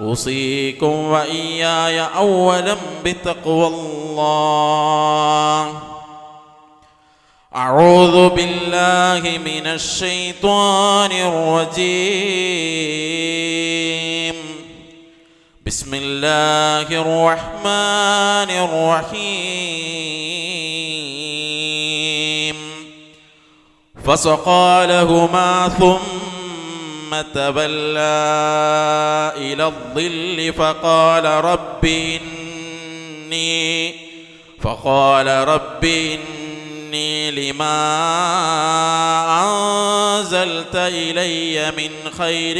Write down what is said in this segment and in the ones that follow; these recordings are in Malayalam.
أوصيكم وإياي أولا بتقوى الله. أعوذ بالله من الشيطان الرجيم. بسم الله الرحمن الرحيم. فسقى لهما ثم تولى إلى الظل فقال رب إني فقال رب إني لما أنزلت إلي من خير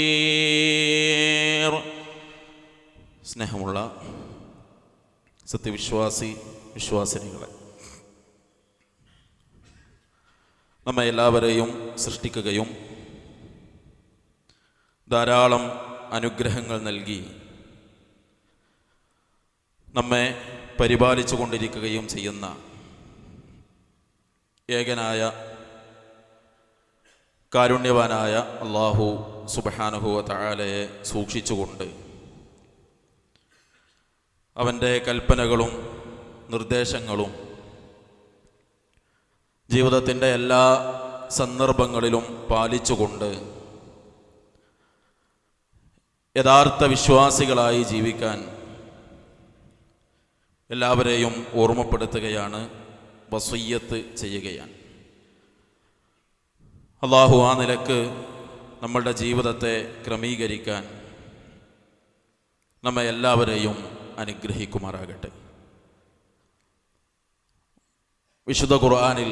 فقير സ്നേഹമുള്ള സത്യവിശ്വാസി വിശ്വാസിനികളെ നമ്മെ എല്ലാവരെയും സൃഷ്ടിക്കുകയും ധാരാളം അനുഗ്രഹങ്ങൾ നൽകി നമ്മെ പരിപാലിച്ചു കൊണ്ടിരിക്കുകയും ചെയ്യുന്ന ഏകനായ കാരുണ്യവാനായ അള്ളാഹു സുബഹാനുഹുവ താലയെ സൂക്ഷിച്ചുകൊണ്ട് അവന്റെ കൽപ്പനകളും നിർദ്ദേശങ്ങളും ജീവിതത്തിന്റെ എല്ലാ സന്ദർഭങ്ങളിലും പാലിച്ചുകൊണ്ട് യഥാർത്ഥ വിശ്വാസികളായി ജീവിക്കാൻ എല്ലാവരെയും ഓർമ്മപ്പെടുത്തുകയാണ് വസയ്യത്ത് ചെയ്യുകയാണ്. അള്ളാഹു ആ നിലയ്ക്ക് നമ്മളുടെ ജീവിതത്തെ ക്രമീകരിക്കാൻ നമ്മെ എല്ലാവരെയും അനുഗ്രഹിക്കുമാറാകട്ടെ. വിശുദ്ധ ഖുർആാനിൽ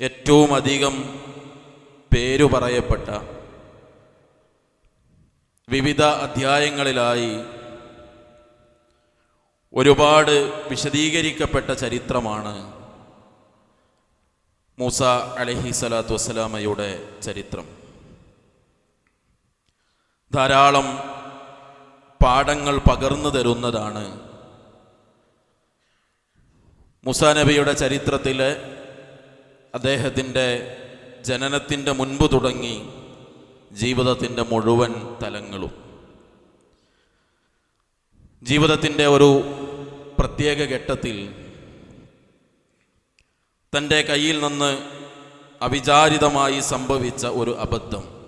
ഏറ്റവും അധികം പേരു പറയപ്പെട്ട വിവിധ അധ്യായങ്ങളിലായി ഒരുപാട് വിശദീകരിക്കപ്പെട്ട ചരിത്രമാണ് മൂസ അലഹി സ്വലാത്തു വസ്സലാമയുടെ ചരിത്രം. ധാരാളം പാഠങ്ങൾ പകർന്നു തരുന്നതാണ് മുസാ നബിയുടെ ചരിത്രത്തിൽ അദ്ദേഹത്തിന്റെ ജനനത്തിന്റെ മുൻപ് തുടങ്ങി ജീവിതത്തിന്റെ മുഴുവൻ തലങ്ങളും. ജീവിതത്തിന്റെ ഒരു പ്രത്യേക ഘട്ടത്തിൽ തന്റെ കയ്യിൽ നിന്ന് അവിചാരിതമായി സംഭവിച്ച ഒരു അബദ്ധം.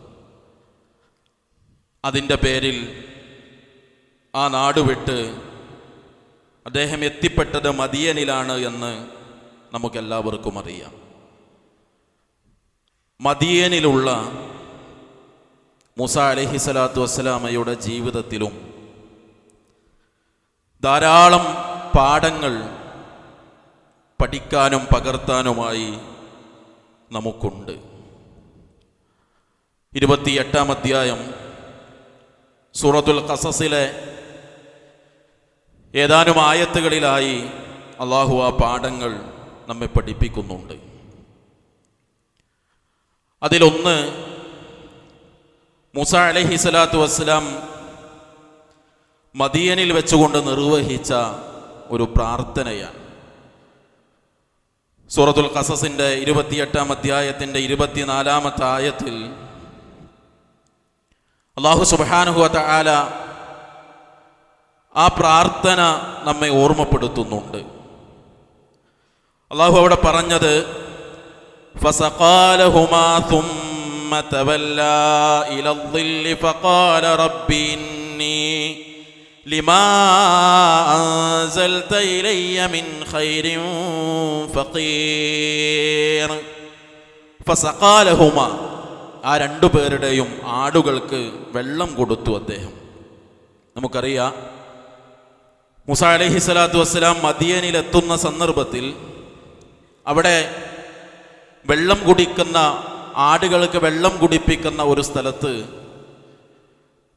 അതിന്റെ പേരിൽ ആ നാട് വിട്ട് അദ്ദേഹം എത്തിപ്പെട്ടത് മദിയനിലാണ് എന്ന് നമുക്കെല്ലാവർക്കും അറിയാം. മദിയനിലുള്ള മൂസ അലഹി സ്വലാത്തു വസ്സലാമയുടെ ജീവിതത്തിലും ധാരാളം പാഠങ്ങൾ പഠിക്കാനും പകർത്താനുമായി നമുക്കുണ്ട്. ഇരുപത്തിയെട്ടാം അധ്യായം സൂറത്തുൽ കസസിലെ ഏതാനും ആയത്തുകളിലായി അള്ളാഹു ആ പാഠങ്ങൾ നമ്മെ പഠിപ്പിക്കുന്നുണ്ട്. അതിലൊന്ന് മുസ അലഹി സ്വലാത്തു വസ്സലാം മദിയനിൽ വെച്ചുകൊണ്ട് നിർവഹിച്ച ഒരു പ്രാർത്ഥനയാണ്. സൂറത്തുൽ ഖസസിന്റെ ഇരുപത്തിയെട്ടാം അധ്യായത്തിന്റെ ഇരുപത്തിനാലാമത്തെ ആയത്തിൽ അള്ളാഹു സുബാനുഹുഅത്ത ആല ആ പ്രാർത്ഥന നമ്മെ ഓർമ്മപ്പെടുത്തുന്നുണ്ട്. അള്ളാഹു അവിടെ പറഞ്ഞത് فسقالهما ثم تولى إلى الظل فقال رب إني لما أنزلت إلي من خير فقير فسقالهما ആ രണ്ടു പേരുടെയും ആടുകൾക്ക് വെള്ളം കൊടുത്തു അദ്ദേഹം നമുക്കറിയാം മുസ അലഹി സ്വലാത്തു വസ്സലാം മദിയനിൽ എത്തുന്ന സന്ദർഭത്തിൽ അവിടെ വെള്ളം കുടിക്കുന്ന ആടുകൾക്ക് വെള്ളം കുടിപ്പിക്കുന്ന ഒരു സ്ഥലത്ത്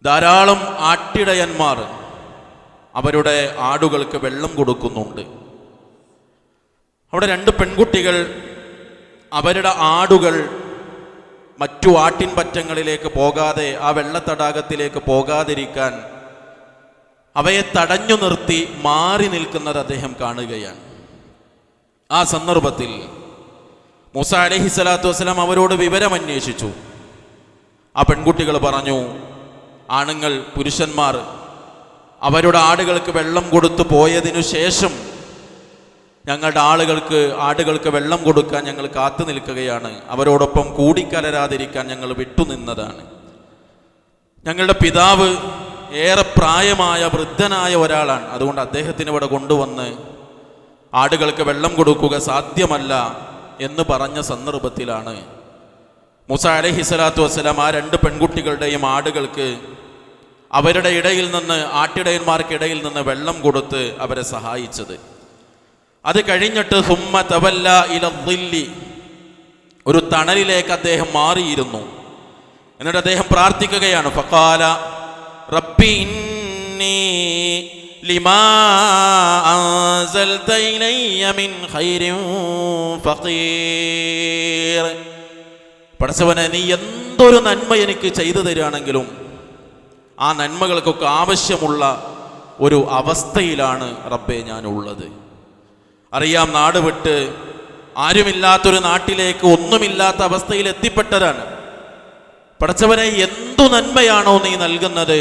ധാരാളം ആട്ടിടയന്മാർ അവരുടെ ആടുകൾക്ക് വെള്ളം കൊടുക്കുന്നുണ്ട്. അവിടെ രണ്ട് പെൺകുട്ടികൾ അവരുടെ ആടുകൾ മറ്റു ആട്ടിൻ പറ്റങ്ങളിലേക്ക് പോകാതെ ആ വെള്ളത്തടാകത്തിലേക്ക് പോകാതിരിക്കാൻ അവയെ തടഞ്ഞു നിർത്തി മാറി നിൽക്കുന്നത് അദ്ദേഹം കാണുകയാണ്. ആ സന്ദർഭത്തിൽ മൂസ അലഹി സ്വലാത്തു വസ്സലാം അവരോട് വിവരം അന്വേഷിച്ചു. ആ പെൺകുട്ടികൾ പറഞ്ഞു ആണുങ്ങൾ പുരുഷന്മാർ അവരുടെ ആടുകൾക്ക് വെള്ളം കൊടുത്തു പോയതിനു ശേഷം ഞങ്ങളുടെ ആളുകൾക്ക് ആടുകൾക്ക് വെള്ളം കൊടുക്കാൻ ഞങ്ങൾ കാത്തു നിൽക്കുകയാണ്. അവരോടൊപ്പം കൂടിക്കലരാതിരിക്കാൻ ഞങ്ങൾ വിട്ടുനിന്നതാണ് ഞങ്ങളുടെ പിതാവ് ഏറെ പ്രായമായ വൃദ്ധനായ ഒരാളാണ്. അതുകൊണ്ട് അദ്ദേഹത്തിന് ഇവിടെ കൊണ്ടുവന്ന് ആടുകൾക്ക് വെള്ളം കൊടുക്കുക സാധ്യമല്ല. എന്ന് പറഞ്ഞ സന്ദർഭത്തിലാണ്. മുസ അലഹി സ്വലാത്തു വസ്സലാം ആ രണ്ട് പെൺകുട്ടികളുടെയും ആടുകൾക്ക് അവരുടെ ഇടയിൽ നിന്ന് ആട്ടിടയന്മാർക്കിടയിൽ നിന്ന് വെള്ളം കൊടുത്ത് അവരെ സഹായിച്ചത്. അത് കഴിഞ്ഞിട്ട് സുമ്മ തവല്ല ഇലി ഒരു തണലിലേക്ക് അദ്ദേഹം മാറിയിരുന്നു. എന്നിട്ട് അദ്ദേഹം പ്രാർത്ഥിക്കുകയാണ് ഫക്കാല റബ്ബി ഇന്നി أنزلت إلي من خير فقير പടച്ചവനെ നീ എന്തൊരു നന്മ എനിക്ക് ചെയ്തു തരികയാണെങ്കിലും ആ നന്മകൾക്കൊക്കെ ആവശ്യമുള്ള ഒരു അവസ്ഥയിലാണ് റബ്ബെ ഞാൻ ഉള്ളത് അറിയാം നാട് വിട്ട് ആരുമില്ലാത്തൊരു നാട്ടിലേക്ക് ഒന്നുമില്ലാത്ത അവസ്ഥയിൽ എത്തിപ്പെട്ടതാണ്. പടച്ചവനെ എന്തു നന്മയാണോ നീ നൽകുന്നത്?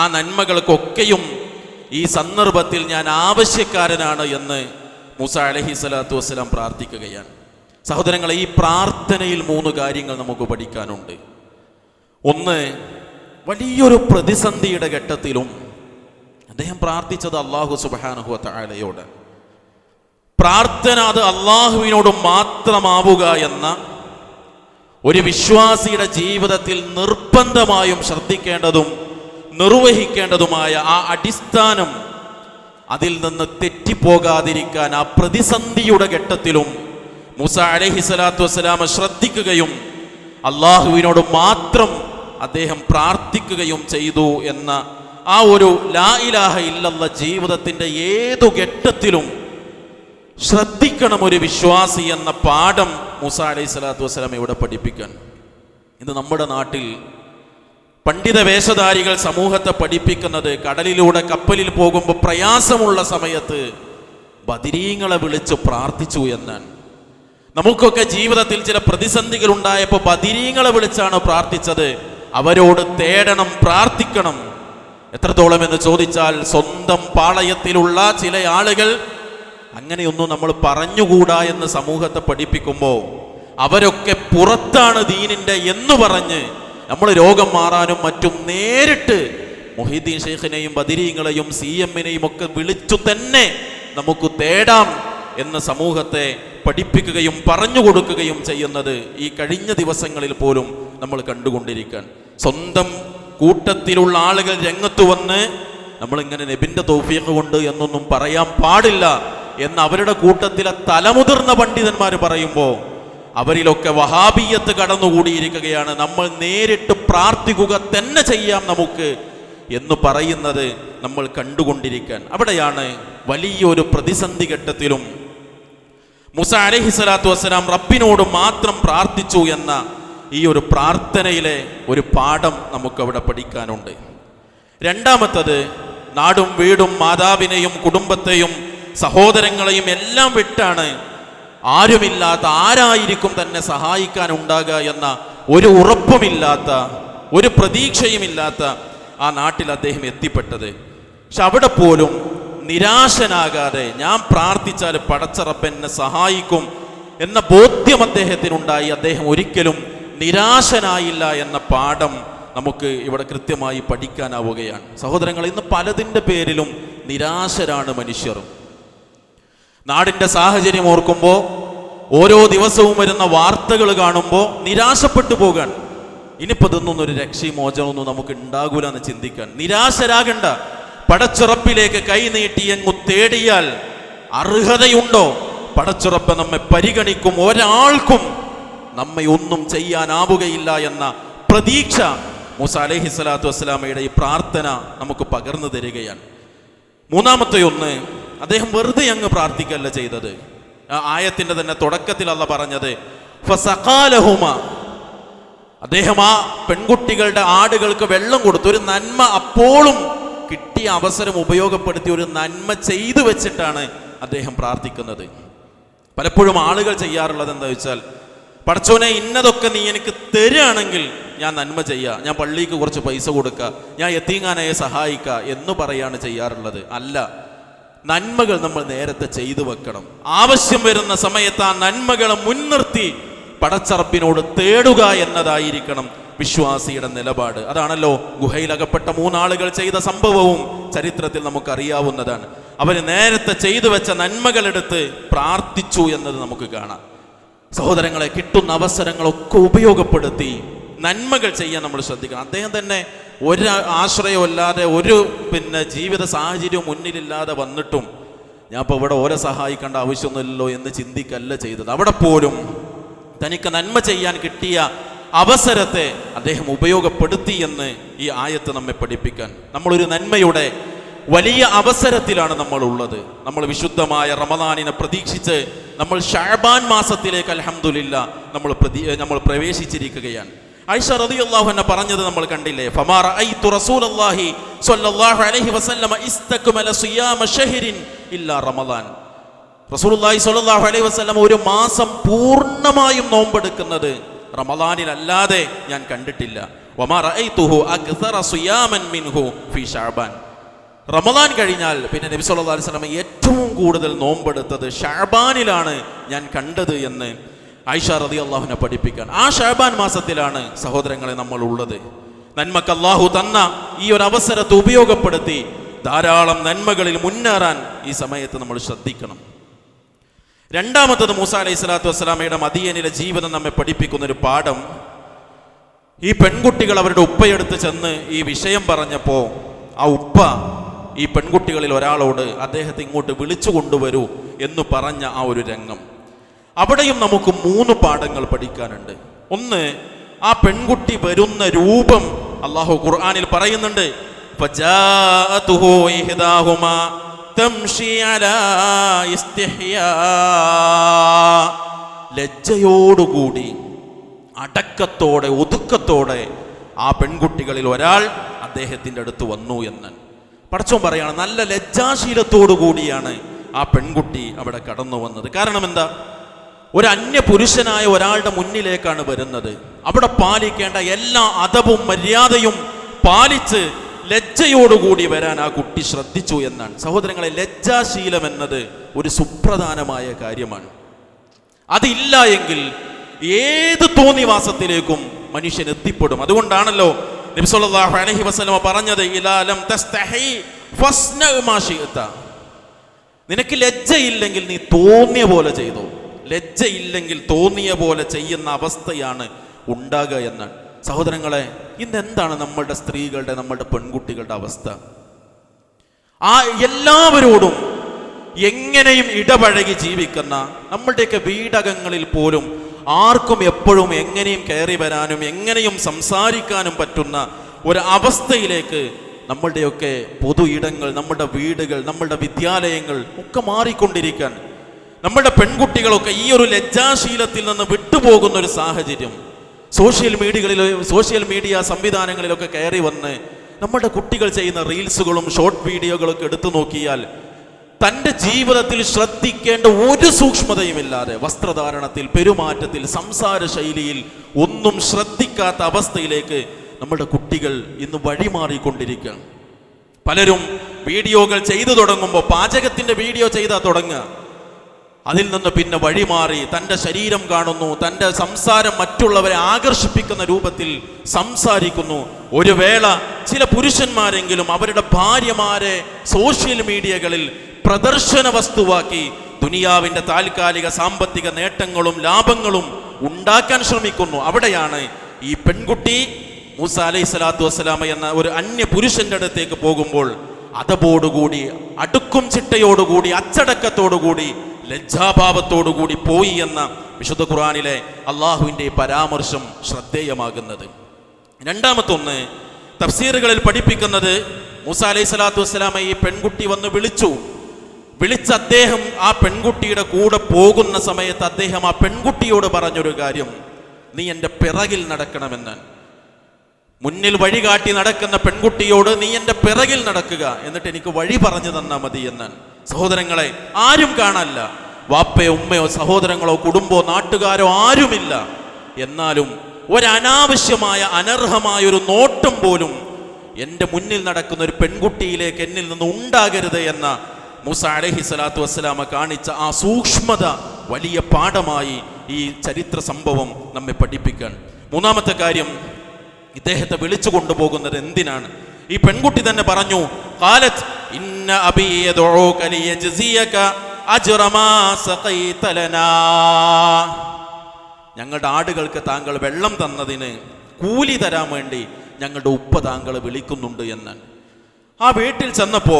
ആ നന്മകൾക്കൊക്കെയും ഈ സന്ദർഭത്തിൽ ഞാൻ ആവശ്യക്കാരനാണ് എന്ന് മൂസ അലഹി സ്വലാത്തു വസ്സലാം പ്രാർത്ഥിക്കുകയാണ്. സഹോദരങ്ങളെ ഈ പ്രാർത്ഥനയിൽ മൂന്ന് കാര്യങ്ങൾ നമുക്ക് പഠിക്കാനുണ്ട്. ഒന്ന് വലിയൊരു പ്രതിസന്ധിയുടെ ഘട്ടത്തിലും അദ്ദേഹം പ്രാർത്ഥിച്ചത് അള്ളാഹു സുബാനുഹു താലയോട് പ്രാർത്ഥന അത് അള്ളാഹുവിനോട് മാത്രമാവുക എന്ന ഒരു വിശ്വാസിയുടെ ജീവിതത്തിൽ നിർബന്ധമായും ശ്രദ്ധിക്കേണ്ടതും നിർവഹിക്കേണ്ടതുമായ ആ അടിസ്ഥാനം അതിൽ നിന്ന് തെറ്റിപ്പോകാതിരിക്കാൻ ആ പ്രതിസന്ധിയുടെ ഘട്ടത്തിലും മുസ അലഹി സ്വലാത്തു വസ്സലാമ ശ്രദ്ധിക്കുകയും അള്ളാഹുവിനോട് മാത്രം അദ്ദേഹം പ്രാർത്ഥിക്കുകയും ചെയ്തു എന്ന ആ ഒരു ലാ ഇലാഹ ഇല്ലല്ല ജീവിതത്തിന്റെ ഏതു ഘട്ടത്തിലും ശ്രദ്ധിക്കണം ഒരു വിശ്വാസി എന്ന പാഠം മുസ അലൈഹി സ്വലാത്തു വസ്സലാം ഇവിടെ പഠിപ്പിക്കാൻ. ഇത് നമ്മുടെ നാട്ടിൽ പണ്ഡിത വേഷധാരികൾ സമൂഹത്തെ പഠിപ്പിക്കുന്നത് കടലിലൂടെ കപ്പലിൽ പോകുമ്പോൾ പ്രയാസമുള്ള സമയത്ത് ബദിരീങ്ങളെ വിളിച്ച് പ്രാർത്ഥിച്ചു എന്നാണ്. നമുക്കൊക്കെ ജീവിതത്തിൽ ചില പ്രതിസന്ധികൾ ഉണ്ടായപ്പോൾ ബദിരീങ്ങളെ വിളിച്ചാണ് പ്രാർത്ഥിച്ചത്. അവരോട് തേടണം പ്രാർത്ഥിക്കണം. എത്രത്തോളം എന്ന് ചോദിച്ചാൽ സ്വന്തം പാളയത്തിലുള്ള ചില ആളുകൾ അങ്ങനെയൊന്നും നമ്മൾ പറഞ്ഞുകൂടാ എന്ന് സമൂഹത്തെ പഠിപ്പിക്കുമ്പോൾ അവരൊക്കെ പുറത്താണ് ദീനിന്റെ എന്ന് പറഞ്ഞ് നമ്മൾ രോഗം മാറാനും മറ്റും നേരിട്ട് മൊഹീദ്ദീൻ ഷെയ്ഖിനെയും ബദിരീങ്ങളെയും സി എമ്മിനെയും ഒക്കെ വിളിച്ചു തന്നെ നമുക്ക് തേടാം എന്ന സമൂഹത്തെ പഠിപ്പിക്കുകയും പറഞ്ഞു കൊടുക്കുകയും ചെയ്യുന്നത് ഈ കഴിഞ്ഞ ദിവസങ്ങളിൽ പോലും നമ്മൾ കണ്ടുകൊണ്ടിരിക്കാൻ. സ്വന്തം കൂട്ടത്തിലുള്ള ആളുകൾ രംഗത്ത് വന്ന് നമ്മളിങ്ങനെ നബിന്റെ തോഫിയങ്ങ് കൊണ്ട് എന്നൊന്നും പറയാൻ പാടില്ല എന്ന് അവരുടെ കൂട്ടത്തിലെ തലമുതിർന്ന പണ്ഡിതന്മാർ പറയുമ്പോൾ അവരിലൊക്കെ വഹാബിയത്ത് കടന്നുകൂടിയിരിക്കുകയാണ്. നമ്മൾ നേരിട്ട് പ്രാർത്ഥിക്കുക തന്നെ ചെയ്യാം നമുക്ക് എന്ന് പറയുന്നത് നമ്മൾ കണ്ടുകൊണ്ടിരിക്കാൻ. അവിടെയാണ് വലിയൊരു പ്രതിസന്ധി ഘട്ടത്തിലും മുസ അലഹി സ്വലാത്തു വസ്സലാം റബ്ബിനോട് മാത്രം പ്രാർത്ഥിച്ചു എന്ന ഈ ഒരു പ്രാർത്ഥനയിലെ ഒരു പാഠം നമുക്കവിടെ പഠിക്കാനുണ്ട്. രണ്ടാമത്തത് നാടും വീടും മാതാവിനെയും കുടുംബത്തെയും സഹോദരങ്ങളെയും എല്ലാം വിട്ടാണ് ആരുമില്ലാത്ത ആരായിരിക്കും തന്നെ സഹായിക്കാൻ ഉണ്ടാകുക എന്ന ഒരു ഉറപ്പുമില്ലാത്ത ഒരു പ്രതീക്ഷയുമില്ലാത്ത ആ നാട്ടിൽ അദ്ദേഹം എത്തിപ്പെട്ടത്. പക്ഷെ അവിടെ പോലും നിരാശനാകാതെ ഞാൻ പ്രാർത്ഥിച്ചാൽ പടച്ചറപ്പ് എന്നെ സഹായിക്കും എന്ന ബോധ്യം അദ്ദേഹത്തിനുണ്ടായി. അദ്ദേഹം ഒരിക്കലും നിരാശനായില്ല എന്ന പാഠം നമുക്ക് ഇവിടെ കൃത്യമായി പഠിക്കാനാവുകയാണ്. സഹോദരങ്ങൾ ഇന്ന് പലതിന്റെ പേരിലും നിരാശരാണ് മനുഷ്യർ. നാടിന്റെ സാഹചര്യം ഓർക്കുമ്പോൾ ഓരോ ദിവസവും വരുന്ന വാർത്തകൾ കാണുമ്പോൾ നിരാശപ്പെട്ടു പോകാൻ ഇനിയിപ്പോൾ ഇതൊന്നും ഒരു രക്ഷയും മോചനമൊന്നും നമുക്ക് ഉണ്ടാകൂല എന്ന് ചിന്തിക്കാൻ. നിരാശരാകണ്ട. പടച്ചുറപ്പിലേക്ക് കൈനീട്ടി എങ്ങു തേടിയാൽ അർഹതയുണ്ടോ? പടച്ചുറപ്പ് നമ്മെ പരിഗണിക്കും. ഒരാൾക്കും നമ്മെ ഒന്നും ചെയ്യാനാവുകയില്ല എന്ന പ്രതീക്ഷ മൂസ അലഹി സ്വലാത്തു വസ്സലാമയുടെ ഈ പ്രാർത്ഥന നമുക്ക് പകർന്നു തരികയാണ്. മൂന്നാമത്തെ ഒന്ന് അദ്ദേഹം വെറുതെ അങ്ങ് പ്രാർത്ഥിക്കല്ല ചെയ്തത്. ആ ആയത്തിന്റെ തന്നെ തുടക്കത്തിൽ അല്ല പറഞ്ഞത്. ഫസഖാലഹുമ. അദ്ദേഹം ആ പെൺകുട്ടികളുടെ ആടുകൾക്ക് വെള്ളം കൊടുത്തു. ഒരു നന്മ അപ്പോഴും കിട്ടിയ അവസരം ഉപയോഗപ്പെടുത്തി ഒരു നന്മ ചെയ്തു വെച്ചിട്ടാണ് അദ്ദേഹം പ്രാർത്ഥിക്കുന്നത്. പലപ്പോഴും ആളുകൾ ചെയ്യാറുള്ളത് എന്താ വെച്ചാൽ പടച്ചോനെ ഇന്നതൊക്കെ നീ എനിക്ക് തരുകയാണെങ്കിൽ ഞാൻ നന്മ ചെയ്യുക ഞാൻ പള്ളിക്ക് കുറച്ച് പൈസ കൊടുക്കുക ഞാൻ എത്തിങ്ങാനയെ സഹായിക്കുക എന്ന് പറയാണ് ചെയ്യാറുള്ളത്. അല്ല നന്മകൾ നമ്മൾ നേരത്തെ ചെയ്തു വെക്കണം. ആവശ്യം വരുന്ന സമയത്ത് ആ നന്മകളെ മുൻനിർത്തി പടച്ചറപ്പിനോട് തേടുക എന്നതായിരിക്കണം വിശ്വാസിയുടെ നിലപാട്. അതാണല്ലോ ഗുഹയിലകപ്പെട്ട മൂന്നാളുകൾ ചെയ്ത സംഭവവും ചരിത്രത്തിൽ നമുക്കറിയാവുന്നതാണ്. അവർ നേരത്തെ ചെയ്തു വെച്ച നന്മകളെടുത്ത് പ്രാർത്ഥിച്ചു എന്നത് നമുക്ക് കാണാം. സഹോദരങ്ങളെ കിട്ടുന്ന അവസരങ്ങളൊക്കെ ഉപയോഗപ്പെടുത്തി നന്മകൾ ചെയ്യാൻ നമ്മൾ ശ്രദ്ധിക്കണം. അദ്ദേഹം തന്നെ ഒരു ആശ്രയമല്ലാതെ ഒരു പിന്നെ ജീവിത സാഹചര്യം മുന്നിലില്ലാതെ വന്നിട്ടും ഞാൻ ഇപ്പോൾ ഇവിടെ ഓരെ സഹായിക്കേണ്ട ആവശ്യമൊന്നുമില്ലല്ലോ എന്ന് ചിന്തിക്കല്ല ചെയ്തത്. അവിടെ പോലും തനിക്ക് നന്മ ചെയ്യാൻ കിട്ടിയ അവസരത്തെ അദ്ദേഹം ഉപയോഗപ്പെടുത്തി എന്ന് ഈ ആയത്ത് നമ്മെ പഠിപ്പിക്കാൻ. നമ്മളൊരു നന്മയുടെ വലിയ അവസരത്തിലാണ് നമ്മൾ ഉള്ളത് നമ്മൾ വിശുദ്ധമായ റമദാനിനെ പ്രതീക്ഷിച്ച് നമ്മൾ ഷാബാൻ മാസത്തിലേക്ക് അലഹമുല്ല നമ്മൾ പ്രതി നമ്മൾ പ്രവേശിച്ചിരിക്കുകയാണ്. ഐഷ റളിയല്ലാഹു അൻഹ പറഞ്ഞത് നമ്മൾ കണ്ടില്ലേ? ഫമാ റഅയ്തു റസൂലല്ലാഹി സ്വല്ലല്ലാഹു അലൈഹി വസല്ലമ ഇസ്തക്മല സിയാമ ഷഹരിൻ ഇല്ലാ റമദാൻ. റസൂലുള്ളാഹി സ്വല്ലല്ലാഹു അലൈഹി വസല്ലം ഒരു മാസം പൂർണമായും നോമ്പെടുക്കുന്നത് റമദാനിലല്ലാതെ ഞാൻ കണ്ടിട്ടില്ല. വമാ റഅയ്തുഹു അക്സറ സിയാമൻ മിൻഹു ഫി ഷഅബാൻ. റമദാൻ കഴിഞ്ഞാൽ പിന്നെ നബി സല്ലല്ലാഹു അലൈഹി വസല്ലം ഏറ്റവും കൂടുതൽ നോമ്പെടുത്തത് ഷഅബാനിലാണ് ഞാൻ കണ്ടത് എന്ന് ആയിഷ റതി അള്ളാഹുവിനെ പഠിപ്പിക്കാൻ. ആ ഷാബാൻ മാസത്തിലാണ് സഹോദരങ്ങളെ നമ്മൾ ഉള്ളത് നന്മക്ക് അള്ളാഹു തന്ന ഈ ഒരു അവസരത്തെ ഉപയോഗപ്പെടുത്തി ധാരാളം നന്മകളിൽ മുന്നേറാൻ ഈ സമയത്ത് നമ്മൾ ശ്രദ്ധിക്കണം. രണ്ടാമത്തത് മൂസ അലൈഹി സ്വലാത്തു വസ്സലാമയുടെ മദിയനിലെ ജീവിതം നമ്മെ പഠിപ്പിക്കുന്ന ഒരു പാഠം. ഈ പെൺകുട്ടികൾ അവരുടെ ഉപ്പയെടുത്ത് ചെന്ന് ഈ വിഷയം പറഞ്ഞപ്പോൾ ആ ഉപ്പ ഈ പെൺകുട്ടികളിൽ ഒരാളോട് അദ്ദേഹത്തെ ഇങ്ങോട്ട് വിളിച്ചു കൊണ്ടുവരൂ എന്ന് പറഞ്ഞ ആ ഒരു രംഗം. അവിടെയും നമുക്ക് മൂന്ന് പാഠങ്ങൾ പഠിക്കാനുണ്ട്. ഒന്ന് ആ പെൺകുട്ടി വരുന്ന രൂപം അള്ളാഹു ഖുർആാനിൽ പറയുന്നുണ്ട് ലജ്ജയോടുകൂടി അടക്കത്തോടെ ഒതുക്കത്തോടെ ആ പെൺകുട്ടികളിൽ ഒരാൾ അദ്ദേഹത്തിന്റെ അടുത്ത് വന്നു എന്ന്. പടച്ചോൻ പറയാണ് നല്ല ലജ്ജാശീലത്തോടു കൂടിയാണ് ആ പെൺകുട്ടി അവിടെ കടന്നു വന്നത്. കാരണം എന്താ? ഒരു അന്യ പുരുഷനായ ഒരാളുടെ മുന്നിലേക്കാണ് വരുന്നത്. അവിടെ പാലിക്കേണ്ട എല്ലാ അതവും മര്യാദയും പാലിച്ച് ലജ്ജയോടുകൂടി വരാൻ ആ കുട്ടി ശ്രദ്ധിച്ചു എന്നാണ്. സഹോദരങ്ങളെ ലജ്ജാശീലം എന്നത് ഒരു സുപ്രധാനമായ കാര്യമാണ്. അതില്ല എങ്കിൽ ഏത് തോന്നിവാസത്തിലേക്കും മനുഷ്യൻ എത്തിപ്പെടും. അതുകൊണ്ടാണല്ലോ അലൈഹി വസല്ലമ പറഞ്ഞത് നിനക്ക് ലജ്ജയില്ലെങ്കിൽ നീ തോന്നിയ പോലെ ചെയ്തോ. ലജ്ജയില്ലെങ്കിൽ തോന്നിയ പോലെ ചെയ്യുന്ന അവസ്ഥയാണ് ഉണ്ടാകുക എന്നാണ് സഹോദരങ്ങളെ ഇന്ന് എന്താണ് നമ്മളുടെ സ്ത്രീകളുടെ നമ്മളുടെ പെൺകുട്ടികളുടെ അവസ്ഥ? ആ എല്ലാവരോടും എങ്ങനെയും ഇടപഴകി ജീവിക്കുന്ന നമ്മളുടെയൊക്കെ വീടകങ്ങളിൽ പോലും ആർക്കും എപ്പോഴും എങ്ങനെയും കയറി വരാനും എങ്ങനെയും സംസാരിക്കാനും പറ്റുന്ന ഒരു അവസ്ഥയിലേക്ക് നമ്മളുടെയൊക്കെ പൊതു ഇടങ്ങൾ നമ്മുടെ വീടുകൾ നമ്മളുടെ വിദ്യാലയങ്ങൾ ഒക്കെ മാറിക്കൊണ്ടിരിക്കാൻ നമ്മുടെ പെൺകുട്ടികളൊക്കെ ഈ ഒരു ലജ്ജാശീലത്തിൽ നിന്ന് വിട്ടുപോകുന്ന ഒരു സാഹചര്യം. സോഷ്യൽ മീഡിയകളിൽ സോഷ്യൽ മീഡിയ സംവിധാനങ്ങളിലൊക്കെ കയറി വന്ന് നമ്മുടെ കുട്ടികൾ ചെയ്യുന്ന റീൽസുകളും ഷോർട്ട് വീഡിയോകളൊക്കെ എടുത്തു നോക്കിയാൽ തന്റെ ജീവിതത്തിൽ ശ്രദ്ധിക്കേണ്ട ഒരു സൂക്ഷ്മതയുമില്ലാതെ വസ്ത്രധാരണത്തിൽ പെരുമാറ്റത്തിൽ സംസാര ശൈലിയിൽ ഒന്നും ശ്രദ്ധിക്കാത്ത അവസ്ഥയിലേക്ക് നമ്മുടെ കുട്ടികൾ ഇന്ന് വഴിമാറിക്കൊണ്ടിരിക്കുകയാണ്. പലരും വീഡിയോകൾ ചെയ്തു തുടങ്ങുമ്പോൾ പാചകത്തിന്റെ വീഡിയോ ചെയ്താൽ തുടങ്ങുക. അതിൽ നിന്ന് പിന്നെ വഴിമാറി തന്റെ ശരീരം കാണുന്നു തന്റെ സംസാരം മറ്റുള്ളവരെ ആകർഷിപ്പിക്കുന്ന രൂപത്തിൽ സംസാരിക്കുന്നു. ഒരു വേള ചില പുരുഷന്മാരെങ്കിലും അവരുടെ ഭാര്യമാരെ സോഷ്യൽ മീഡിയകളിൽ പ്രദർശന വസ്തുവാക്കി ദുനിയാവിന്റെ താൽക്കാലിക സാമ്പത്തിക നേട്ടങ്ങളും ലാഭങ്ങളും ഉണ്ടാക്കാൻ ശ്രമിക്കുന്നു. അവിടെയാണ് ഈ പെൺകുട്ടി മൂസ അലൈഹി സ്വലാത്തു വസ്സലാമ എന്ന ഒരു അന്യ പുരുഷന്റെ അടുത്തേക്ക് പോകുമ്പോൾ അതബോടുകൂടി അടുക്കും ചിട്ടയോടുകൂടി അച്ചടക്കത്തോടുകൂടി ലജ്ജാഭാവത്തോടുകൂടി പോയി എന്ന വിശുദ്ധ ഖുറാനിലെ അള്ളാഹുവിന്റെ പരാമർശം ശ്രദ്ധേയമാകുന്നത്. രണ്ടാമത്തൊന്ന് തഫ്സീറുകളിൽ പഠിപ്പിക്കുന്നത് മൂസ അലൈഹി സ്വലാത്തു വസ്സലാമ ഈ പെൺകുട്ടി വന്ന് വിളിച്ചു. വിളിച്ച അദ്ദേഹം ആ പെൺകുട്ടിയുടെ കൂടെ പോകുന്ന സമയത്ത് അദ്ദേഹം ആ പെൺകുട്ടിയോട് പറഞ്ഞൊരു കാര്യം നീ എന്റെ പിറകിൽ നടക്കണമെന്ന്. മുന്നിൽ വഴി കാട്ടി നടക്കുന്ന പെൺകുട്ടിയോട് നീ എന്റെ പിറകിൽ നടക്കുക. എന്നിട്ട് എനിക്ക് വഴി പറഞ്ഞു തന്നാൽ മതി എന്നാണ് സഹോദരങ്ങളെ ആരും കാണാനില്ല. വാപ്പയോ ഉമ്മയോ സഹോദരങ്ങളോ കുടുംബമോ നാട്ടുകാരോ ആരുമില്ല. എന്നാലും ഒരനാവശ്യമായ അനർഹമായ ഒരു നോട്ടം പോലും എന്റെ മുന്നിൽ നടക്കുന്ന ഒരു പെൺകുട്ടിയിലേക്ക് എന്നിൽ നിന്ന് ഉണ്ടാകരുത് എന്ന മൂസ അലഹി സ്വലാത്തു വസ്സലാമ കാണിച്ച ആ സൂക്ഷ്മത വലിയ പാഠമായി ഈ ചരിത്ര സംഭവം നമ്മെ പഠിപ്പിക്കാൻ. മൂന്നാമത്തെ കാര്യം ഇദ്ദേഹത്തെ വിളിച്ചു കൊണ്ടുപോകുന്നത് എന്തിനാണ്? ഈ പെൺകുട്ടി തന്നെ പറഞ്ഞു കാലത്ത് ഇന്ന അബീ يدعوك ليجزيك അജ്റ മാ سقيت لنا. ഞങ്ങളുടെ ആടുകൾക്ക് താങ്കൾ വെള്ളം തന്നതിന് കൂലി തരാൻ വേണ്ടി ഞങ്ങളുടെ ഉപ്പ താങ്കൾ വിളിക്കുന്നുണ്ട് എന്ന്. ആ വീട്ടിൽ ചെന്നപ്പോ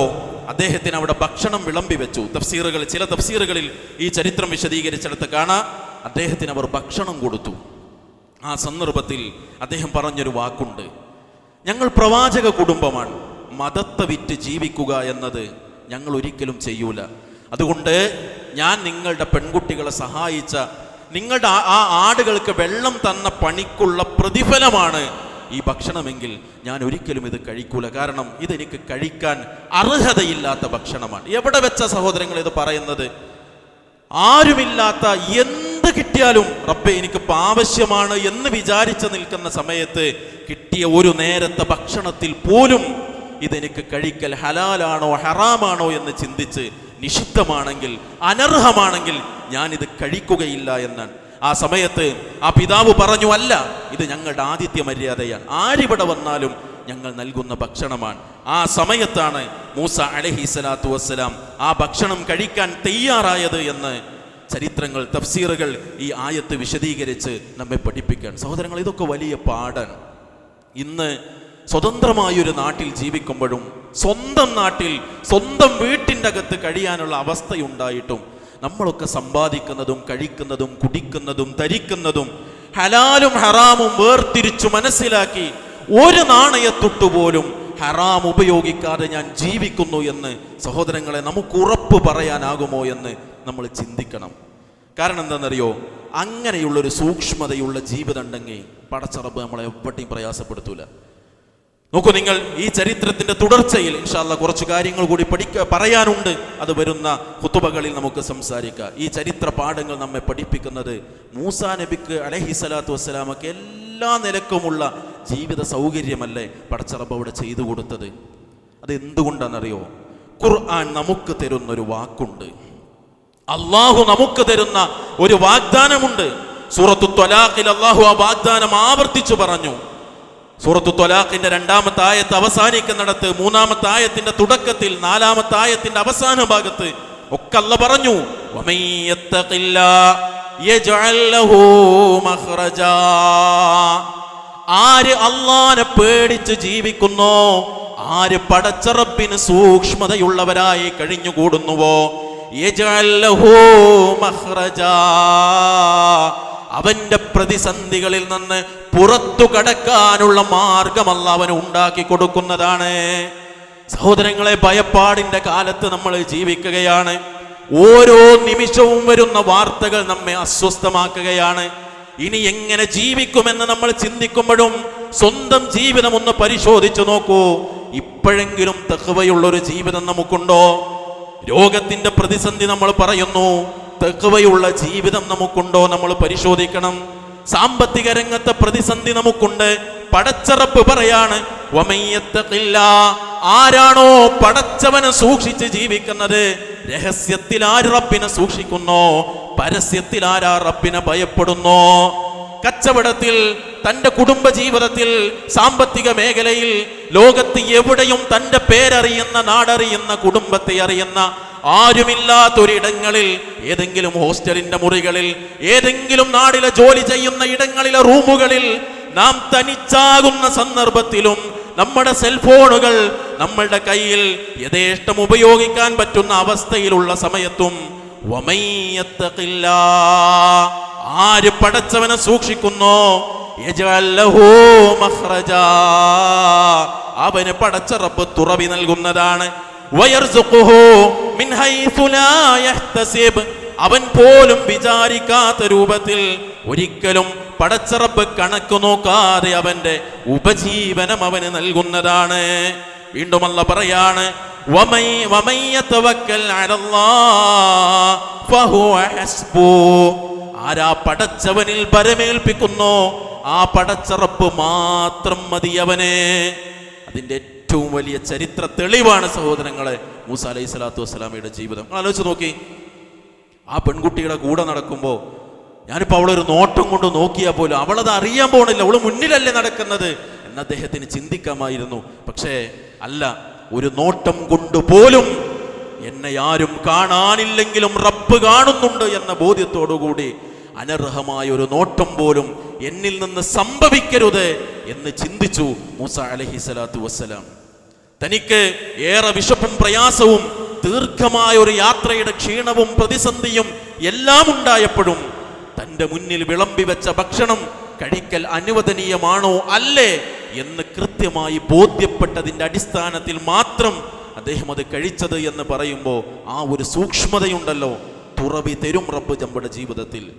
അദ്ദേഹത്തിന് അവിടെ ഭക്ഷണം വിളമ്പി വെച്ചു. തഫ്സീറുകൾ ചില തഫ്സീറുകളിൽ ഈ ചരിത്രം വിശദീകരിച്ചെടുത്ത് കാണാം. അദ്ദേഹത്തിന് അവർ ഭക്ഷണം കൊടുത്തു. ആ സന്ദർഭത്തിൽ അദ്ദേഹം പറഞ്ഞൊരു വാക്കുണ്ട്. ഞങ്ങൾ പ്രവാചക കുടുംബമാണ്. മതത്തെ വിറ്റ് ജീവിക്കുക എന്നത് ഞങ്ങൾ ഒരിക്കലും ചെയ്യൂല. അതുകൊണ്ട് ഞാൻ നിങ്ങളുടെ പെൺകുട്ടികളെ സഹായിച്ച നിങ്ങളുടെ ആ- ആടുകൾക്ക് വെള്ളം തന്ന പണിക്കുള്ള പ്രതിഫലമാണ് ഈ ഭക്ഷണമെങ്കിൽ ഞാൻ ഒരിക്കലും ഇത് കഴിക്കൂല. കാരണം ഇതെനിക്ക് കഴിക്കാൻ അർഹതയില്ലാത്ത ഭക്ഷണമാണ്. എവിടെ വെച്ച സഹോദരങ്ങൾ ഇത് പറയുന്നത്? ആരുമില്ലാത്ത എന്ത് കിട്ടിയാലും റബ്ബെ എനിക്ക് ആവശ്യമാണ് എന്ന് വിചാരിച്ച് നിൽക്കുന്ന സമയത്ത് കിട്ടിയ ഒരു നേരത്തെ ഭക്ഷണത്തിൽ പോലും ഇതെനിക്ക് കഴിക്കൽ ഹലാലാണോ ഹറാമാണോ എന്ന് ചിന്തിച്ച് നിഷിദ്ധമാണെങ്കിൽ അനർഹമാണെങ്കിൽ ഞാനിത് കഴിക്കുകയില്ല എന്നാണ്. ആ സമയത്ത് ആ പിതാവ് പറഞ്ഞു അല്ല ഇത് ഞങ്ങളുടെ ആദിത്യ മര്യാദയാണ് ആരിവിടെ വന്നാലും ഞങ്ങൾ നൽകുന്ന ഭക്ഷണമാണ്. ആ സമയത്താണ് മൂസ അലഹി സ്വലാത്തു വസ്സലാം ആ ഭക്ഷണം കഴിക്കാൻ തയ്യാറായത് എന്ന് ചരിത്രങ്ങൾ തഫ്സീറുകൾ ഈ ആയത്ത് വിശദീകരിച്ച് നമ്മെ പഠിപ്പിക്കാൻ സഹോദരങ്ങൾ ഇതൊക്കെ വലിയ പാടാണ് ഇന്ന് സ്വതന്ത്രമായൊരു നാട്ടിൽ ജീവിക്കുമ്പോഴും സ്വന്തം നാട്ടിൽ സ്വന്തം വീട്ടിന്റെ അകത്ത് കഴിയാനുള്ള അവസ്ഥയുണ്ടായിട്ടും നമ്മളൊക്കെ സമ്പാദിക്കുന്നതും കഴിക്കുന്നതും കുടിക്കുന്നതും ധരിക്കുന്നതും ഹലാലും ഹറാമും വേർതിരിച്ചു മനസ്സിലാക്കി ഒരു നാണയത്തൊട്ടുപോലും ഹറാം ഉപയോഗിക്കാതെ ഞാൻ ജീവിക്കുന്നു എന്ന് സഹോദരങ്ങളെ നമുക്ക് ഉറപ്പ് പറയാനാകുമോ എന്ന് നമ്മൾ ചിന്തിക്കണം. കാരണം എന്താണെന്നറിയോ? അങ്ങനെയുള്ളൊരു സൂക്ഷ്മതയുള്ള ജീവിതം ഉണ്ടെങ്കിൽ പടച്ചറബ് നമ്മളെ എവിടെയും പ്രയാസപ്പെടുത്തൂല. നോക്കൂ നിങ്ങൾ ഈ ചരിത്രത്തിന്റെ തുടർച്ചയിൽ ഇൻഷാല്ല കുറച്ച് കാര്യങ്ങൾ കൂടി പഠിക്ക പറയാനുണ്ട്. അത് വരുന്ന കുത്തുബകളിൽ നമുക്ക് സംസാരിക്കാം. ഈ ചരിത്ര പാഠങ്ങൾ നമ്മെ പഠിപ്പിക്കുന്നത് മൂസാ നബിക്ക് അലഹി സ്വലാത്തു വസ്സലാമൊക്കെ എല്ലാ നിലക്കുമുള്ള ജീവിത സൗകര്യമല്ലേ പടച്ചറബ് അവിടെ ചെയ്തു കൊടുത്തത്? അത് എന്തുകൊണ്ടാണെന്നറിയോ? ഖുർആൻ നമുക്ക് തരുന്നൊരു വാക്കുണ്ട്. അള്ളാഹു നമുക്ക് തരുന്ന ഒരു വാഗ്ദാനമുണ്ട്. സൂറത്തു ത്വലാഖിൽ അള്ളാഹു ആ വാഗ്ദാനം ആവർത്തിച്ചു പറഞ്ഞു. സൂറത്തു തൊലാഖിന്റെ രണ്ടാമത്തെ ആയത്ത് അവസാനിക്കുന്നിടത്ത് മൂന്നാമത്തെ ആയത്തിന്റെ തുടക്കത്തിൽ നാലാമത്തെ ആയത്തിന്റെ അവസാന ഭാഗത്ത് ഒക്കെ അല്ല പറഞ്ഞു "വമൻ യത്തഖില്ലാ യജ്അൽ ആര് അള്ളാനെ പേടിച്ച് ജീവിക്കുന്നോ ആര് പടച്ചറപ്പിന് സൂക്ഷ്മതയുള്ളവരായി കഴിഞ്ഞുകൂടുന്നുവോ? അവന്റെ പ്രതിസന്ധികളിൽ നിന്ന് പുറത്തു കടക്കാനുള്ള മാർഗമല്ല അവന് ഉണ്ടാക്കി കൊടുക്കുന്നതാണ്. സഹോദരങ്ങളെ ഭയപ്പാടിന്റെ കാലത്ത് നമ്മൾ ജീവിക്കുകയാണ്. ഓരോ നിമിഷവും വരുന്ന വാർത്തകൾ നമ്മെ അസ്വസ്ഥമാക്കുകയാണ്. ഇനി എങ്ങനെ ജീവിക്കുമെന്ന് നമ്മൾ ചിന്തിക്കുമ്പോഴും സ്വന്തം ജീവിതം ഒന്ന് പരിശോധിച്ചു നോക്കൂ. ഇപ്പോഴെങ്കിലും തെക്കുവയുള്ള ഒരു ജീവിതം നമുക്കുണ്ടോ? രോഗത്തിന്റെ പ്രതിസന്ധി നമ്മൾ പറയുന്നു. തെക്കുവയുള്ള ജീവിതം നമുക്കുണ്ടോ നമ്മൾ പരിശോധിക്കണം. സാമ്പത്തിക രംഗത്തെ പ്രതിസന്ധി നമുക്കുണ്ട്. പടച്ചറപ്പ് പറയാണ്. ആരാണോ പടച്ചവനെ സൂക്ഷിച്ച് ജീവിക്കുന്നത്? രഹസ്യത്തിൽ ആര് റബ്ബിനെ സൂക്ഷിക്കുന്നോ? പരസ്യത്തിൽ ആരാ റബ്ബിനെ ഭയപ്പെടുന്നോ? കച്ചവടത്തിൽ തന്റെ കുടുംബ ജീവിതത്തിൽ സാമ്പത്തിക മേഖലയിൽ ലോകത്ത് എവിടെയും തന്റെ പേരറിയുന്ന നാടറിയുന്ന കുടുംബത്തെ അറിയുന്ന ആരുമില്ലാത്തൊരിടങ്ങളിൽ ഏതെങ്കിലും ഹോസ്റ്റലിന്റെ മുറികളിൽ ഏതെങ്കിലും നാടിലെ ജോലി ചെയ്യുന്ന ഇടങ്ങളിലെ റൂമുകളിൽ നാം തനിച്ചാകുന്ന സന്ദർഭത്തിലും നമ്മുടെ സെൽഫോണുകൾ നമ്മളുടെ കയ്യിൽ യഥേഷ്ടം ഉപയോഗിക്കാൻ പറ്റുന്ന അവസ്ഥയിലുള്ള സമയത്തും. ആര് പടച്ചവനെ സൂക്ഷിക്കുന്നോ. അവന് പടച്ച റബ്ബ് തുറവി നൽകുന്നതാണ് അവൻ പോലും വിചാരിക്കാത്ത രൂപത്തിൽ ഒരിക്കലും പടച്ചറപ്പ് കണക്ക് നോക്കാതെ അവന്റെ ഉപജീവനം അവന് നൽകുന്നതാണ്. വീണ്ടും അല്ല പറയാണ്. ആരാ പടച്ചവനിൽ പരമേൽപ്പിക്കുന്നു? ആ പടച്ചറപ്പ് മാത്രം മതി അവനെ. അതിന്റെ ഏറ്റവും വലിയ ചരിത്ര തെളിവാണ് സഹോദരങ്ങളെ മൂസ അലൈഹി സ്വലാത്തു വസ്സലാമയുടെ ജീവിതം. ആലോചിച്ച് നോക്കി. ആ പെൺകുട്ടിയുടെ കൂടെ നടക്കുമ്പോൾ ഞാനിപ്പോൾ അവളൊരു നോട്ടം കൊണ്ട് നോക്കിയാൽ പോലും അവളത് അറിയാൻ പോണില്ല. അവൾ മുന്നിലല്ലേ നടക്കുന്നത് എന്ന് അദ്ദേഹത്തിന് ചിന്തിക്കാമായിരുന്നു. പക്ഷേ അല്ല ഒരു നോട്ടം കൊണ്ട് പോലും എന്നെ ആരും കാണാനില്ലെങ്കിലും റബ്ബ് കാണുന്നുണ്ട് എന്ന ബോധ്യത്തോടുകൂടി അനർഹമായ ഒരു നോട്ടം പോലും എന്നിൽ നിന്ന് സംഭവിക്കരുത് എന്ന് ചിന്തിച്ചു മൂസ അലഹി സ്വലാത്തു വസ്സലാം. തനിക്ക് ഏറെ വിശപ്പും പ്രയാസവും ദീർഘമായ ഒരു യാത്രയുടെ ക്ഷീണവും പ്രതിസന്ധിയും എല്ലാം ഉണ്ടായപ്പോഴും തന്റെ മുന്നിൽ വിളമ്പി വെച്ച ഭക്ഷണം കഴിക്കൽ അനുവദനീയമാണോ അല്ലേ എന്ന് കൃത്യമായി ബോധ്യപ്പെട്ടതിന്റെ അടിസ്ഥാനത്തിൽ മാത്രം അദ്ദേഹം അത് കഴിച്ചത് എന്ന് പറയുമ്പോൾ ആ ഒരു സൂക്ഷ്മതയുണ്ടല്ലോ. തുറവി തരും റബ്ബ് നമ്മുടെ ജീവിതത്തിൽ.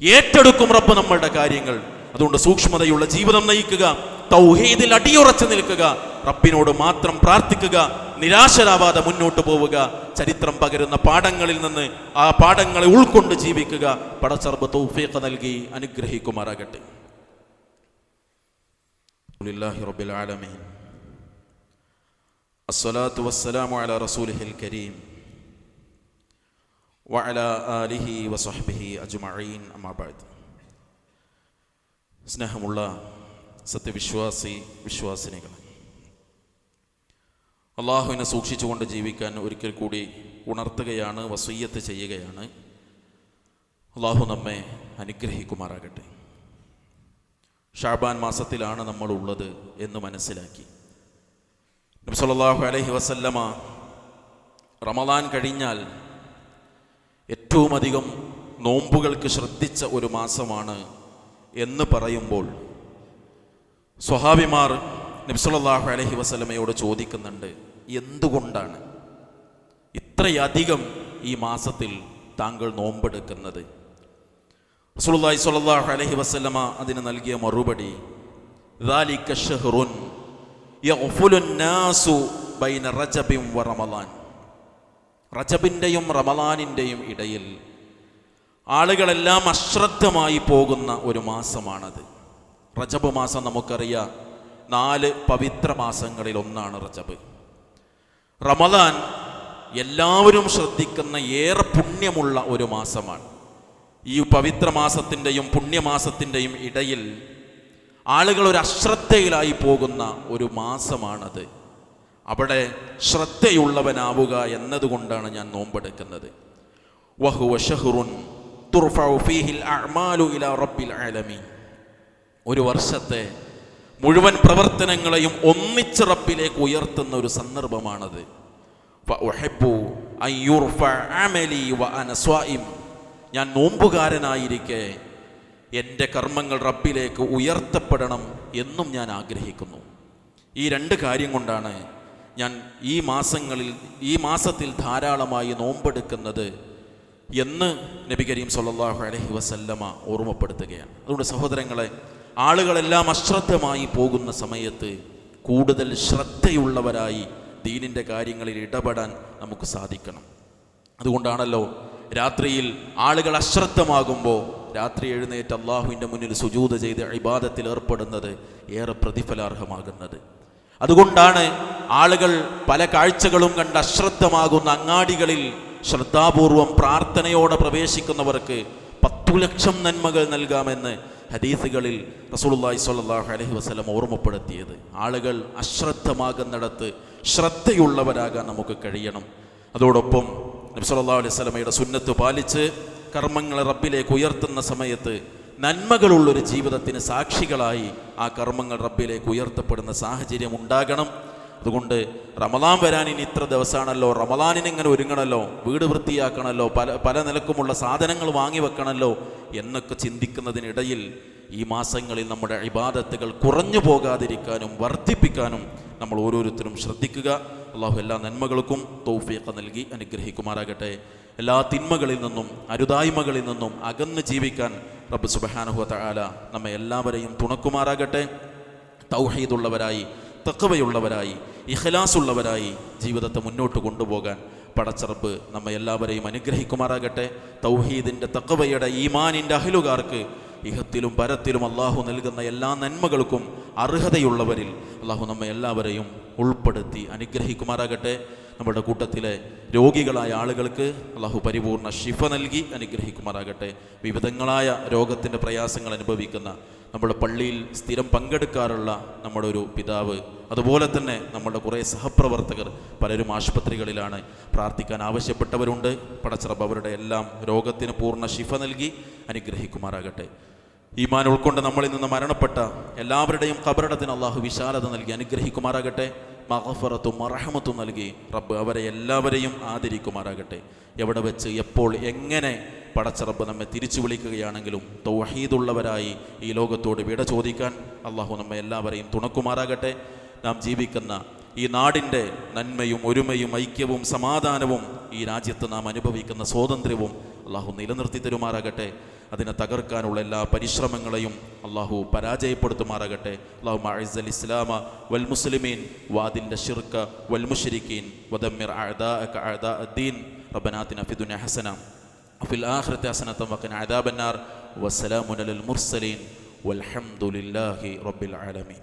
ഏറ്റെടുക്കും റബ്ബ് നമ്മളുടെ കാര്യങ്ങൾ. അതുകൊണ്ട് സൂക്ഷ്മതയുള്ള ജീവിതം നയിക്കുക. തൗഹീദിൽ അടിയുറച്ചു നിൽക്കുക റബ്ബിനോട് മാത്രം പ്രാർത്ഥിക്കുക നിരാശരാവാതെ മുന്നോട്ട് പോവുക ചരിത്രം പകരുന്ന പാഠങ്ങളിൽ നിന്ന് ആ പാഠങ്ങളെ ഉൾക്കൊണ്ട് ജീവിക്കുക പടച്ചർബ് തൗഫീഖ് നൽകി അനുഗ്രഹിക്കുമാറാകട്ടെ ലല്ലാഹി റബ്ബിൽ ആലമീൻ الصلاة والسلام على رسوله الكريم وعلى آله وصحبه أجمعين أما بعد സ്നേഹമുള്ള സത്യവിശ്വാസി വിശ്വാസിനികൾ അള്ളാഹുവിനെ സൂക്ഷിച്ചുകൊണ്ട് ജീവിക്കാൻ ഒരിക്കൽ കൂടി ഉണർത്തുകയാണ് വസൂയ്യത്ത് ചെയ്യുകയാണ്. അള്ളാഹു നമ്മെ അനുഗ്രഹിക്കുമാറാകട്ടെ. ഷാബാൻ മാസത്തിലാണ് നമ്മൾ ഉള്ളത് എന്ന് മനസ്സിലാക്കി. നബി അലഹി അലൈഹി വസല്ലമ റമദാൻ കഴിഞ്ഞാൽ ഏറ്റവും അധികം നോമ്പുകൾക്ക് ശ്രദ്ധിച്ച ഒരു മാസമാണ് എന്ന് പറയുമ്പോൾ സ്വഹാബിമാർ നബ്സലാഹു അലഹി വസ്ലമയോട് ചോദിക്കുന്നുണ്ട് എന്തുകൊണ്ടാണ് ഇത്രയധികം ഈ മാസത്തിൽ താങ്കൾ നോമ്പെടുക്കുന്നത്? റസൂലുള്ളാഹി സ്വല്ലല്ലാഹു അലൈഹി വസല്ലമ അതിന് നൽകിയ മറുപടി ദാലിക ഷഹ്റുൻ യഗ്ഫുലുൻ നാസു ബൈന റജബിം വ റമളാൻ റജബിന്റെയും റമളാനിന്റെയും ഇടയിൽ ആളുകളെല്ലാം അശ്രദ്ധമായി പോകുന്ന ഒരു മാസമാണത്. റജബ് മാസം നമുക്കറിയാം. നാല് പവിത്ര മാസങ്ങളിൽ ഒന്നാണ് റജബ്. റമദാൻ എല്ലാവരും ശ്രദ്ധിക്കുന്ന ഏറെ പുണ്യമുള്ള ഒരു മാസമാണ്. ഈ പവിത്ര മാസത്തിന്റെയും പുണ്യമാസത്തിന്റെയും ഇടയിൽ ആളുകൾ ഒരു അശ്രദ്ധയിലായി പോകുന്ന ഒരു മാസമാണത്. അവിടെ ശ്രദ്ധയുള്ളവനാവുക എന്നതുകൊണ്ടാണ് ഞാൻ നോമ്പെടുക്കുന്നത്. വഹുവ ഷഹുറുൻ തുർഫിൽ അഅ്മാലു ഇലാ റബ്ബിൽ ആലമീൻ. ഒരു വർഷത്തെ മുഴുവൻ പ്രവർത്തനങ്ങളെയും ഒന്നിച്ച് റബ്ബിലേക്ക് ഉയർത്തുന്ന ഒരു സന്ദർഭമാണത്. ഞാൻ നോമ്പുകാരനായിരിക്കെ എന്റെ കർമ്മങ്ങൾ റബ്ബിലേക്ക് ഉയർത്തപ്പെടണം എന്നും ഞാൻ ആഗ്രഹിക്കുന്നു. ഈ രണ്ട് കാര്യം കൊണ്ടാണ് ഞാൻ ഈ മാസങ്ങളിൽ ഈ മാസത്തിൽ ധാരാളമായി നോമ്പെടുക്കുന്നത് എന്ന് നബി കരീം സല്ലാഹു അലഹി വസല്ലമ ഓർമ്മപ്പെടുത്തുകയാണ്. അതുകൊണ്ട് സഹോദരങ്ങളെ ആളുകളെല്ലാം അശ്രദ്ധമായി പോകുന്ന സമയത്ത് കൂടുതൽ ശ്രദ്ധയുള്ളവരായി ദീനിന്റെ കാര്യങ്ങളിൽ ഇടപെടാൻ നമുക്ക് സാധിക്കണം. അതുകൊണ്ടാണല്ലോ രാത്രിയിൽ ആളുകൾ അശ്രദ്ധമാകുമ്പോൾ രാത്രി എഴുന്നേറ്റ് അള്ളാഹുവിന്റെ മുന്നിൽ സുജൂത ചെയ്ത് ഇബാദത്തിൽ ഏർപ്പെടുന്നത് ഏറെ പ്രതിഫലാർഹമാകുന്നത്. അതുകൊണ്ടാണ് ആളുകൾ പല കാഴ്ചകളും കണ്ട് അശ്രദ്ധമാകുന്ന അങ്ങാടികളിൽ ശ്രദ്ധാപൂർവം പ്രാർത്ഥനയോടെ പ്രവേശിക്കുന്നവർക്ക് പത്തു ലക്ഷം നന്മകൾ നൽകാമെന്ന് ഹദീസുകളിൽ റസൂലുള്ളാഹി സ്വല്ലല്ലാഹു അലൈഹി വസല്ലം ഓർമ്മപ്പെടുത്തിയത്. ആളുകൾ അശ്രദ്ധമാകുന്നിടത്ത് ശ്രദ്ധയുള്ളവരാകാൻ നമുക്ക് കഴിയണം. അതോടൊപ്പം നബി സല്ലല്ലാഹു അലൈഹി വസല്ലമയുടെ സുന്നത്ത് പാലിച്ച് കർമ്മങ്ങളെ റബ്ബിലേക്ക് ഉയർത്തുന്ന സമയത്ത് നന്മകളുള്ളൊരു ജീവിതത്തിന് സാക്ഷികളായി ആ കർമ്മങ്ങൾ റബ്ബിലേക്ക് ഉയർത്തപ്പെടുന്ന സാഹചര്യം ഉണ്ടാകണം. അതുകൊണ്ട് റമദാൻ വരാൻ ഇനി ഇത്ര ദിവസമാണല്ലോ. റമദാനിന് ഇങ്ങനെ ഒരുങ്ങണമല്ലോ വീട് വൃത്തിയാക്കണമല്ലോ പല പല നിലക്കുമുള്ള സാധനങ്ങൾ വാങ്ങി വെക്കണമല്ലോ എന്നൊക്കെ ചിന്തിക്കുന്നതിനിടയിൽ ഈ മാസങ്ങളിൽ നമ്മുടെ ഇബാദത്തുകൾ കുറഞ്ഞു പോകാതിരിക്കാനും വർദ്ധിപ്പിക്കാനും നമ്മൾ ഓരോരുത്തരും ശ്രദ്ധിക്കുക. അള്ളാഹു എല്ലാ നന്മകൾക്കും തൗഫീഖ് നൽകി അനുഗ്രഹിക്കുമാറാകട്ടെ. എല്ലാ തിന്മകളിൽ നിന്നും അരുതായ്മകളിൽ നിന്നും അകന്ന് ജീവിക്കാൻ റബ്ബ് സുബഹാനുഹു തആല നമ്മെ എല്ലാവരെയും തുണക്കുമാറാകട്ടെ. തൗഹീദുള്ളവരായി തക്കവയുള്ളവരായി ഇഖലാസുള്ളവരായി ജീവിതത്തെ മുന്നോട്ട് കൊണ്ടുപോകാൻ പടച്ചറപ്പ് നമ്മെ എല്ലാവരെയും അനുഗ്രഹിക്കുമാറാകട്ടെ. തൗഹീദിന്റെ തക്കവയുടെ ഈമാനിന്റെ അഹിലുകാർക്ക് ഇഹത്തിലും പരത്തിലും അള്ളാഹു നൽകുന്ന എല്ലാ നന്മകൾക്കും അർഹതയുള്ളവരിൽ അള്ളാഹു നമ്മെ എല്ലാവരെയും ഉൾപ്പെടുത്തി അനുഗ്രഹിക്കുമാറാകട്ടെ. നമ്മുടെ കൂട്ടത്തിലെ രോഗികളായ ആളുകൾക്ക് അള്ളാഹു പരിപൂർണ ശിഫ നൽകി അനുഗ്രഹിക്കുമാറാകട്ടെ. വിവിധങ്ങളായ രോഗത്തിന്റെ പ്രയാസങ്ങൾ അനുഭവിക്കുന്ന നമ്മുടെ പള്ളിയിൽ സ്ഥിരം പങ്കെടുക്കാറുള്ള നമ്മുടെ ഒരു പിതാവ് അതുപോലെ തന്നെ നമ്മുടെ കുറേ സഹപ്രവർത്തകർ പലരും ആശുപത്രികളിലാണ് പ്രാർത്ഥിക്കാൻ ആവശ്യപ്പെട്ടവരുണ്ട്. പടച്ചറബ് അവരുടെ എല്ലാം രോഗത്തിന് പൂർണ ശിഫ നൽകി അനുഗ്രഹിക്കുമാറാകട്ടെ. ഈമാൻ ഉൾക്കൊണ്ട് നമ്മളിൽ നിന്ന് മരണപ്പെട്ട എല്ലാവരുടെയും കബറിടത്തിന് അള്ളാഹു വിശാലത നൽകി അനുഗ്രഹിക്കുമാറാകട്ടെ. മഹഫറത്തും മറഹമത്തും നൽകി. റബ്ബ് അവരെ എല്ലാവരെയും ആദരിക്കുമാറാകട്ടെ. എവിടെ വെച്ച് എപ്പോൾ എങ്ങനെ പടച്ച റബ്ബ് നമ്മെ തിരിച്ചു വിളിക്കുകയാണെങ്കിലും തൗഹീദുള്ളവരായി ഈ ലോകത്തോട് വിട ചോദിക്കാൻ അള്ളാഹു നമ്മെ എല്ലാവരെയും തുണക്കുമാറാകട്ടെ. നാം ജീവിക്കുന്ന ഈ നാടിന്റെ നന്മയും ഒരുമയും ഐക്യവും സമാധാനവും ഈ രാജ്യത്ത് നാം അനുഭവിക്കുന്ന സ്വാതന്ത്ര്യവും അള്ളാഹു നിലനിർത്തി തരുമാറാകട്ടെ. അതിനെ തകർക്കാനുള്ള എല്ലാ പരിശ്രമങ്ങളെയും അള്ളാഹു പരാജയപ്പെടുത്തുമാറാകട്ടെ അള്ളാഹു മഅസ്സൽ ഇസ്ലാമ വൽ മുസ്ലിമീൻ വാദിൻ്റെ ഷിർക്ക വൽ മുഷരിക്കീൻ വദമ്മിർ അഅദാഅക അഅദാ الدين ربنا آتنا في الدنيا حسنة وفي الآخرة حسنة وقنا عذاب النار وسلام على المرسلين والحمد لله رب العالمين